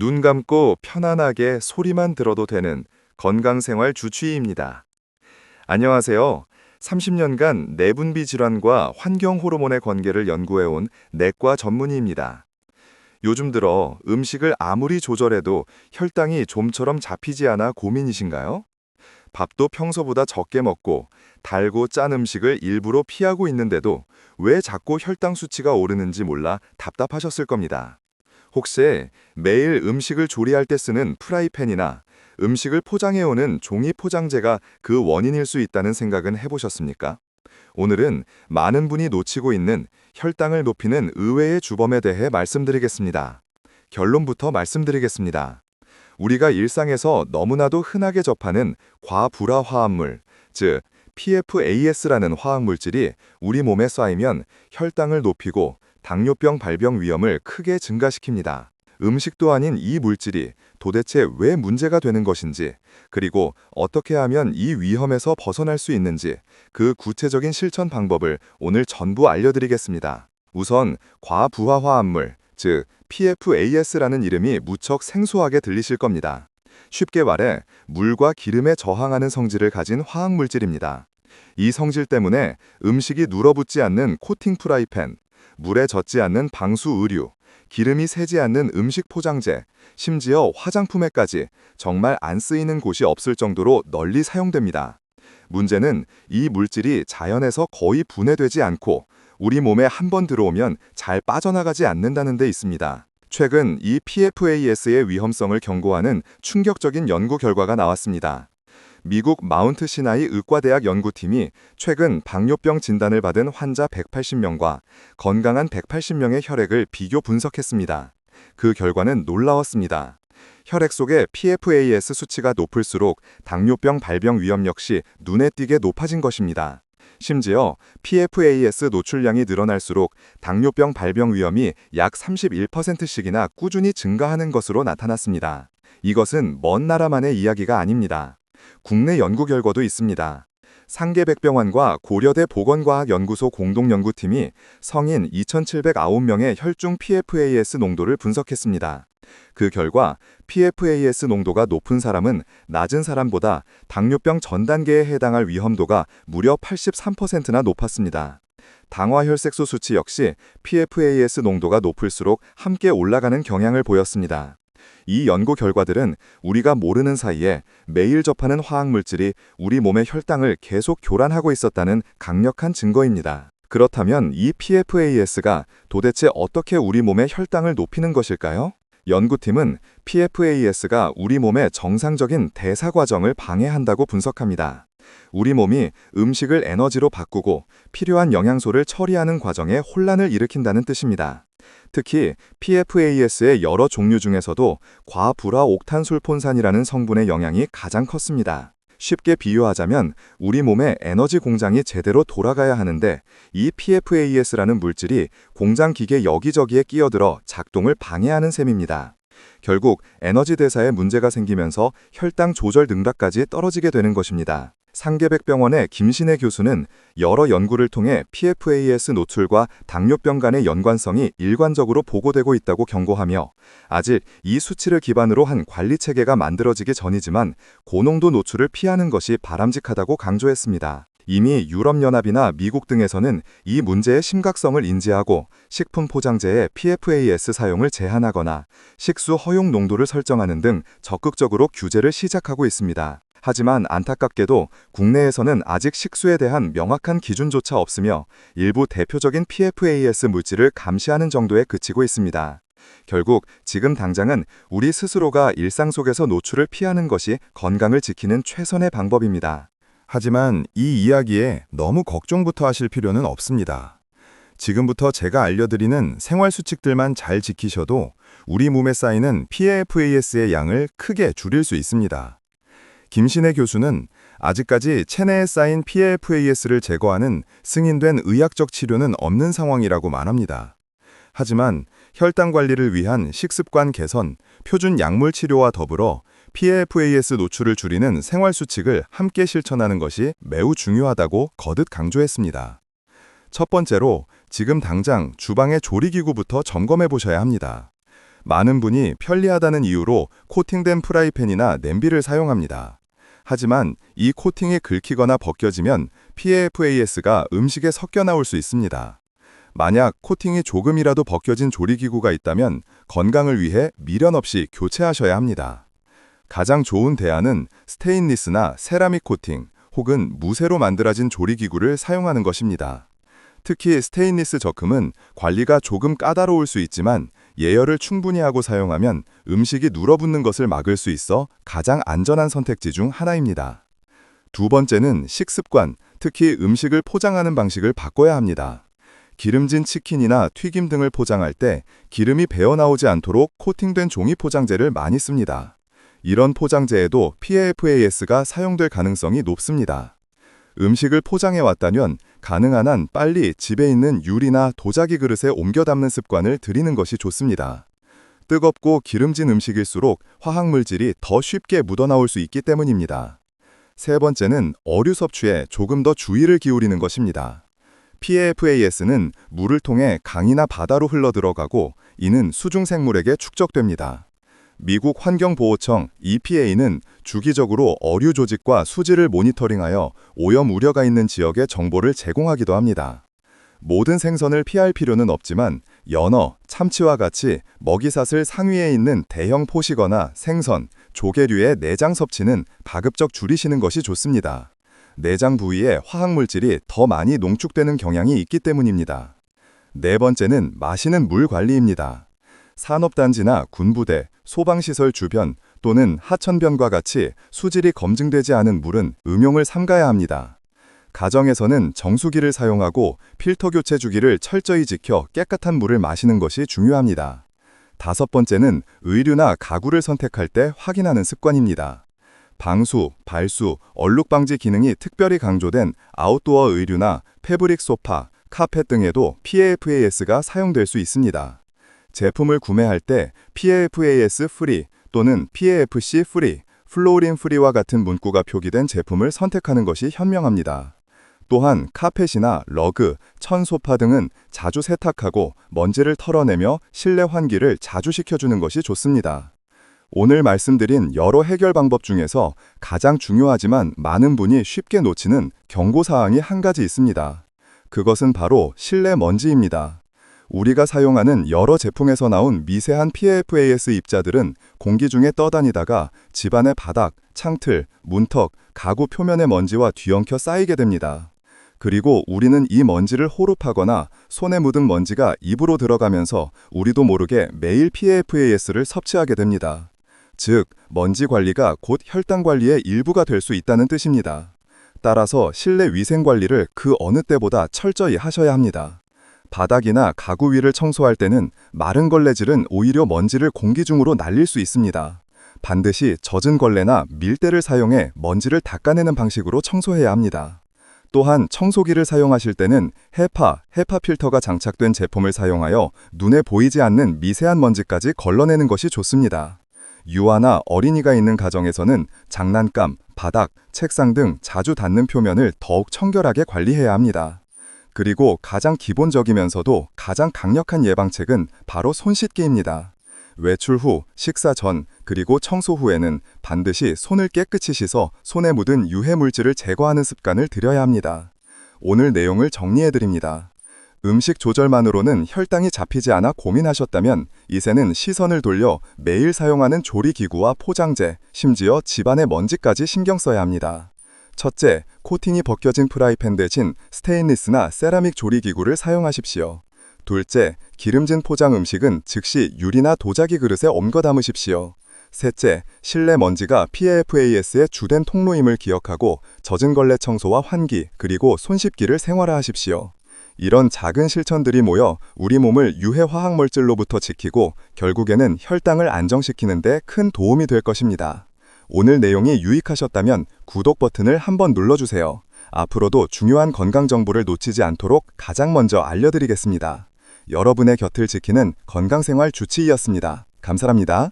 눈 감고 편안하게 소리만 들어도 되는 건강생활 주치의입니다. 안녕하세요. 30년간 내분비 질환과 환경 호르몬의 관계를 연구해온 내과 전문의입니다. 요즘 들어 음식을 아무리 조절해도 혈당이 좀처럼 잡히지 않아 고민이신가요? 밥도 평소보다 적게 먹고 달고 짠 음식을 일부러 피하고 있는데도 왜 자꾸 혈당 수치가 오르는지 몰라 답답하셨을 겁니다. 혹시 매일 음식을 조리할 때 쓰는 프라이팬이나 음식을 포장해오는 종이 포장재가 그 원인일 수 있다는 생각은 해보셨습니까? 오늘은 많은 분이 놓치고 있는 혈당을 높이는 의외의 주범에 대해 말씀드리겠습니다. 결론부터 말씀드리겠습니다. 우리가 일상에서 너무나도 흔하게 접하는 과불화 화합물, 즉 PFAS라는 화학물질이 우리 몸에 쌓이면 혈당을 높이고 당뇨병 발병 위험을 크게 증가시킵니다. 음식도 아닌 이 물질이 도대체 왜 문제가 되는 것인지, 그리고 어떻게 하면 이 위험에서 벗어날 수 있는지 그 구체적인 실천 방법을 오늘 전부 알려드리겠습니다. 우선 과부하 화합물, 즉 PFAS라는 이름이 무척 생소하게 들리실 겁니다. 쉽게 말해 물과 기름에 저항하는 성질을 가진 화학물질입니다. 이 성질 때문에 음식이 눌어붙지 않는 코팅 프라이팬, 물에 젖지 않는 방수 의류, 기름이 새지 않는 음식 포장재, 심지어 화장품에까지 정말 안 쓰이는 곳이 없을 정도로 널리 사용됩니다. 문제는 이 물질이 자연에서 거의 분해되지 않고 우리 몸에 한 번 들어오면 잘 빠져나가지 않는다는 데 있습니다. 최근 이 PFAS의 위험성을 경고하는 충격적인 연구 결과가 나왔습니다. 미국 마운트 시나이 의과대학 연구팀이 최근 당뇨병 진단을 받은 환자 180명과 건강한 180명의 혈액을 비교 분석했습니다. 그 결과는 놀라웠습니다. 혈액 속의 PFAS 수치가 높을수록 당뇨병 발병 위험 역시 눈에 띄게 높아진 것입니다. 심지어 PFAS 노출량이 늘어날수록 당뇨병 발병 위험이 약 31%씩이나 꾸준히 증가하는 것으로 나타났습니다. 이것은 먼 나라만의 이야기가 아닙니다. 국내 연구 결과도 있습니다. 상계백병원과 고려대 보건과학연구소 공동연구팀이 성인 2,709명의 혈중 PFAS 농도를 분석했습니다. 그 결과 PFAS 농도가 높은 사람은 낮은 사람보다 당뇨병 전 단계에 해당할 위험도가 무려 83%나 높았습니다. 당화혈색소 수치 역시 PFAS 농도가 높을수록 함께 올라가는 경향을 보였습니다. 이 연구 결과들은 우리가 모르는 사이에 매일 접하는 화학물질이 우리 몸의 혈당을 계속 교란하고 있었다는 강력한 증거입니다. 그렇다면 이 PFAS가 도대체 어떻게 우리 몸의 혈당을 높이는 것일까요? 연구팀은 PFAS가 우리 몸의 정상적인 대사 과정을 방해한다고 분석합니다. 우리 몸이 음식을 에너지로 바꾸고 필요한 영양소를 처리하는 과정에 혼란을 일으킨다는 뜻입니다. 특히 PFAS의 여러 종류 중에서도 과불화 옥탄술폰산이라는 성분의 영향이 가장 컸습니다. 쉽게 비유하자면 우리 몸의 에너지 공장이 제대로 돌아가야 하는데 이 PFAS라는 물질이 공장 기계 여기저기에 끼어들어 작동을 방해하는 셈입니다. 결국 에너지 대사에 문제가 생기면서 혈당 조절 능력까지 떨어지게 되는 것입니다. 상계백병원의 김신혜 교수는 여러 연구를 통해 PFAS 노출과 당뇨병 간의 연관성이 일관적으로 보고되고 있다고 경고하며 아직 이 수치를 기반으로 한 관리 체계가 만들어지기 전이지만 고농도 노출을 피하는 것이 바람직하다고 강조했습니다. 이미 유럽연합이나 미국 등에서는 이 문제의 심각성을 인지하고 식품 포장재에 PFAS 사용을 제한하거나 식수 허용 농도를 설정하는 등 적극적으로 규제를 시작하고 있습니다. 하지만 안타깝게도 국내에서는 아직 식수에 대한 명확한 기준조차 없으며 일부 대표적인 PFAS 물질을 감시하는 정도에 그치고 있습니다. 결국 지금 당장은 우리 스스로가 일상 속에서 노출을 피하는 것이 건강을 지키는 최선의 방법입니다. 하지만 이 이야기에 너무 걱정부터 하실 필요는 없습니다. 지금부터 제가 알려드리는 생활 수칙들만 잘 지키셔도 우리 몸에 쌓이는 PFAS의 양을 크게 줄일 수 있습니다. 김신혜 교수는 아직까지 체내에 쌓인 PFAS를 제거하는 승인된 의학적 치료는 없는 상황이라고 말합니다. 하지만 혈당 관리를 위한 식습관 개선, 표준 약물 치료와 더불어 PFAS 노출을 줄이는 생활 수칙을 함께 실천하는 것이 매우 중요하다고 거듭 강조했습니다. 첫 번째로 지금 당장 주방의 조리기구부터 점검해 보셔야 합니다. 많은 분이 편리하다는 이유로 코팅된 프라이팬이나 냄비를 사용합니다. 하지만 이 코팅이 긁히거나 벗겨지면 PFAS가 음식에 섞여 나올 수 있습니다. 만약 코팅이 조금이라도 벗겨진 조리기구가 있다면 건강을 위해 미련 없이 교체하셔야 합니다. 가장 좋은 대안은 스테인리스나 세라믹 코팅 혹은 무쇠로 만들어진 조리기구를 사용하는 것입니다. 특히 스테인리스 적금은 관리가 조금 까다로울 수 있지만 예열을 충분히 하고 사용하면 음식이 눌어붙는 것을 막을 수 있어 가장 안전한 선택지 중 하나입니다. 두 번째는 식습관, 특히 음식을 포장하는 방식을 바꿔야 합니다. 기름진 치킨이나 튀김 등을 포장할 때 기름이 배어나오지 않도록 코팅된 종이 포장재를 많이 씁니다. 이런 포장재에도 PFAS가 사용될 가능성이 높습니다. 음식을 포장해 왔다면 가능한 한 빨리 집에 있는 유리나 도자기 그릇에 옮겨 담는 습관을 들이는 것이 좋습니다. 뜨겁고 기름진 음식일수록 화학물질이 더 쉽게 묻어나올 수 있기 때문입니다. 세 번째는 어류 섭취에 조금 더 주의를 기울이는 것입니다. PFAS는 물을 통해 강이나 바다로 흘러 들어가고 이는 수중 생물에게 축적됩니다. 미국 환경보호청 EPA는 주기적으로 어류 조직과 수질을 모니터링하여 오염 우려가 있는 지역의 정보를 제공하기도 합니다. 모든 생선을 피할 필요는 없지만 연어, 참치와 같이 먹이사슬 상위에 있는 대형 포식어나 생선, 조개류의 내장 섭취는 가급적 줄이시는 것이 좋습니다. 내장 부위에 화학물질이 더 많이 농축되는 경향이 있기 때문입니다. 네 번째는 마시는 물 관리입니다. 산업단지나 군부대, 소방시설 주변 또는 하천변과 같이 수질이 검증되지 않은 물은 음용을 삼가야 합니다. 가정에서는 정수기를 사용하고 필터 교체 주기를 철저히 지켜 깨끗한 물을 마시는 것이 중요합니다. 다섯 번째는 의류나 가구를 선택할 때 확인하는 습관입니다. 방수, 발수, 얼룩 방지 기능이 특별히 강조된 아웃도어 의류나 패브릭 소파, 카펫 등에도 PFAS가 사용될 수 있습니다. 제품을 구매할 때 PFAS 프리 또는 PAFC 프리, 플로린 프리와 같은 문구가 표기된 제품을 선택하는 것이 현명합니다. 또한 카펫이나 러그, 천 소파 등은 자주 세탁하고 먼지를 털어내며 실내 환기를 자주 시켜주는 것이 좋습니다. 오늘 말씀드린 여러 해결 방법 중에서 가장 중요하지만 많은 분이 쉽게 놓치는 경고사항이 한 가지 있습니다. 그것은 바로 실내 먼지입니다. 우리가 사용하는 여러 제품에서 나온 미세한 PFAS 입자들은 공기 중에 떠다니다가 집안의 바닥, 창틀, 문턱, 가구 표면의 먼지와 뒤엉켜 쌓이게 됩니다. 그리고 우리는 이 먼지를 호흡하거나 손에 묻은 먼지가 입으로 들어가면서 우리도 모르게 매일 PFAS를 섭취하게 됩니다. 즉, 먼지 관리가 곧 혈당 관리의 일부가 될 수 있다는 뜻입니다. 따라서 실내 위생 관리를 그 어느 때보다 철저히 하셔야 합니다. 바닥이나 가구 위를 청소할 때는 마른 걸레질은 오히려 먼지를 공기 중으로 날릴 수 있습니다. 반드시 젖은 걸레나 밀대를 사용해 먼지를 닦아내는 방식으로 청소해야 합니다. 또한 청소기를 사용하실 때는 헤파, 헤파 필터가 장착된 제품을 사용하여 눈에 보이지 않는 미세한 먼지까지 걸러내는 것이 좋습니다. 유아나 어린이가 있는 가정에서는 장난감, 바닥, 책상 등 자주 닿는 표면을 더욱 청결하게 관리해야 합니다. 그리고 가장 기본적이면서도 가장 강력한 예방책은 바로 손 씻기입니다. 외출 후, 식사 전, 그리고 청소 후에는 반드시 손을 깨끗이 씻어 손에 묻은 유해 물질을 제거하는 습관을 들여야 합니다. 오늘 내용을 정리해 드립니다. 음식 조절만으로는 혈당이 잡히지 않아 고민하셨다면 이제는 시선을 돌려 매일 사용하는 조리기구와 포장재, 심지어 집안의 먼지까지 신경 써야 합니다. 첫째, 코팅이 벗겨진 프라이팬 대신 스테인리스나 세라믹 조리기구를 사용하십시오. 둘째, 기름진 포장 음식은 즉시 유리나 도자기 그릇에 옮겨 담으십시오. 셋째, 실내 먼지가 PFAS의 주된 통로임을 기억하고 젖은 걸레 청소와 환기, 그리고 손 씻기를 생활화하십시오. 이런 작은 실천들이 모여 우리 몸을 유해 화학 물질로부터 지키고 결국에는 혈당을 안정시키는 데 큰 도움이 될 것입니다. 오늘 내용이 유익하셨다면 구독 버튼을 한번 눌러주세요. 앞으로도 중요한 건강 정보를 놓치지 않도록 가장 먼저 알려드리겠습니다. 여러분의 곁을 지키는 건강생활 주치의였습니다. 감사합니다.